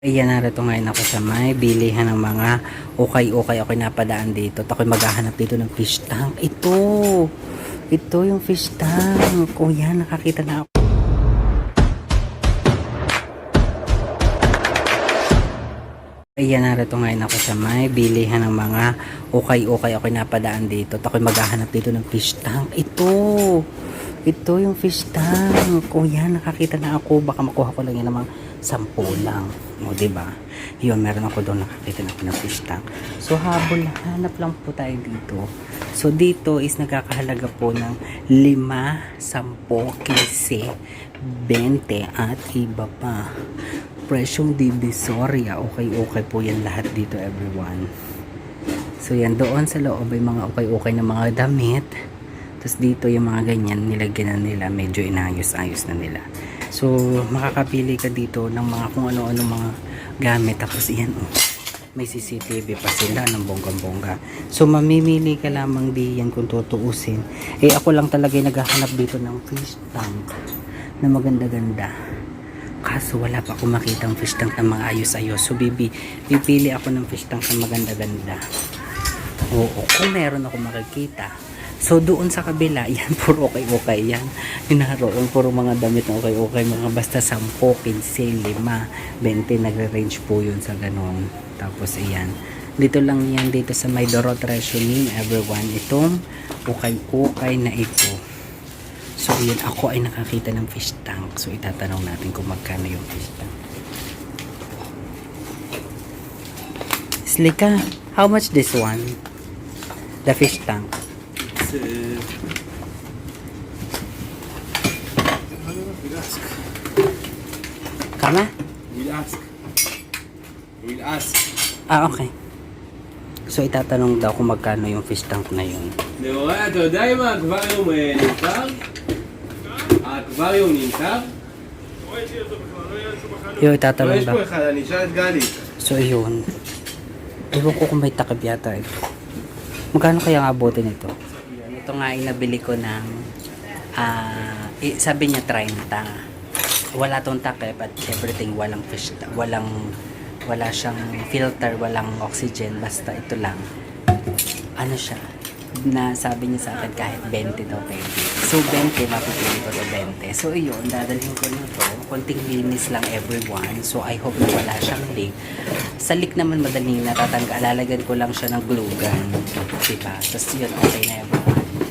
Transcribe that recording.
Ayan, narito ngayon ako sa may bilihan ng mga ukay-ukay ako napadaan dito. At ako'y maghahanap dito ng fish tank. Ito! Ito yung fish tank. O yan, nakakita na ako. Ayan, narito ngayon ako sa may bilihan ng mga ukay-ukay ako napadaan dito. At ako'y maghahanap dito ng fish tank. Ito! Ito yung fish tank. O yan, nakakita na ako. Baka makuha ko lang yan namang sampu lang. O, diba? Yun, meron ako doon nakakita na ako ng fish. So, habol, hanap lang po tayo dito. So, dito is nagkakahalaga po ng 5, 10, 15, 20 at iba pa. Presyong divisoria. Okay, okay po yan lahat dito, everyone. So, yan. Doon sa loob ay mga okay-okay na mga damit. Tapos dito yung mga ganyan, nilagyan na nila. Medyo inayos-ayos na nila. So, makakapili ka dito ng mga kung ano-ano mga gamit. Tapos yan, oh, may CCTV pa sila ng bonggang-bongga. So, mamimili ka lamang di yan kung tutuusin. Eh, ako lang talaga yung naghahanap dito ng fish tank na maganda-ganda. Kaso wala pa akong makitang fish tank na mga ayos-ayos. So, bibi, pipili ako ng fish tank na maganda-ganda. Oo, kung meron ako makikita. So, doon sa kabila, yan, puro okay-okay yan. Inaroon, puro mga damit na okay-okay. Mga basta 10, 15, 5, 20, nagre-range po yun sa ganun. Tapos, ayan. Dito lang yan, dito sa may Dorot Rationing, everyone. Itong ukay-ukay na ito. So, yun, ako ay nakakita ng fish tank. So, itatanong natin kung magkano yung fish tank. Slika, how much this one? The fish tank. It's, uh, we'll ask. Kama? We'll ask. We'll ask. Ah, okay. So, itatanong daw kung magkano yung fish tank na yun. נו, אתה יודע אם האקווריום אה, נמכר? האקווריום נמכר? Yung לא, itatanong יש daw. פה אחד, אני אשאל את גלי. So, yun. Ewan ko kung may takip yata eh. Magkano kaya nga bote nito? Ito nga ay nabili ko ng, eh, sabi niya 30. Wala tong takip at everything, walang fish, walang, wala siyang filter, walang oxygen, basta ito lang. Ano siya? Na sabi niya sa akin kahit 20 daw pwede. So 20, mapipili ko to 20. So yun, dadalhin ko na to. Konting linis lang everyone. So I hope na wala siyang leak. Sa leak naman madaling natatanggal. Lalagyan ko lang siya ng glue gun. Diba? Tapos yun, okay na everyone.